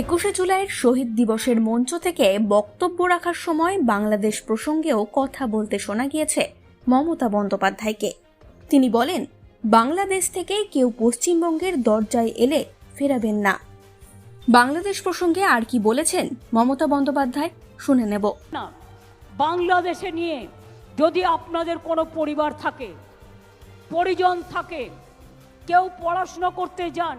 একুশে জুলাইয়ের শহীদ দিবসের মঞ্চ থেকে বক্তব্য রাখার সময় বাংলাদেশ প্রসঙ্গেও কথা বলতে শোনা গিয়েছে মমতা বন্দ্যোপাধ্যায়কে। তিনি বলেন, বাংলাদেশ থেকে কেউ পশ্চিমবঙ্গের দরজায় এলে ফেরাবেন না। বাংলাদেশ প্রসঙ্গে আর কি বলেছেন মমতা বন্দ্যোপাধ্যায়? শুনে নেব। না, বাংলাদেশে নিয়ে যদি আপনাদের কোনো পরিবার থাকে, পরিজন থাকে, কেউ পড়াশুনো করতে যান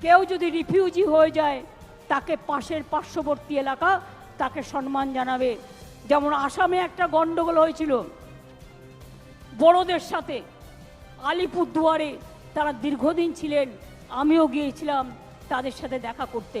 কেউ যদি রিফিউজি হয়ে যায়, তাকে পাশের পার্শ্ববর্তী এলাকা তাকে সম্মান জানাবে। যেমন আসামে একটা গণ্ডগোল হয়েছিল। বড়দের সাথে আলিপুরদুয়ারে তারা দীর্ঘদিন ছিলেন, আমিও গিয়েছিলাম তাদের সাথে দেখা করতে।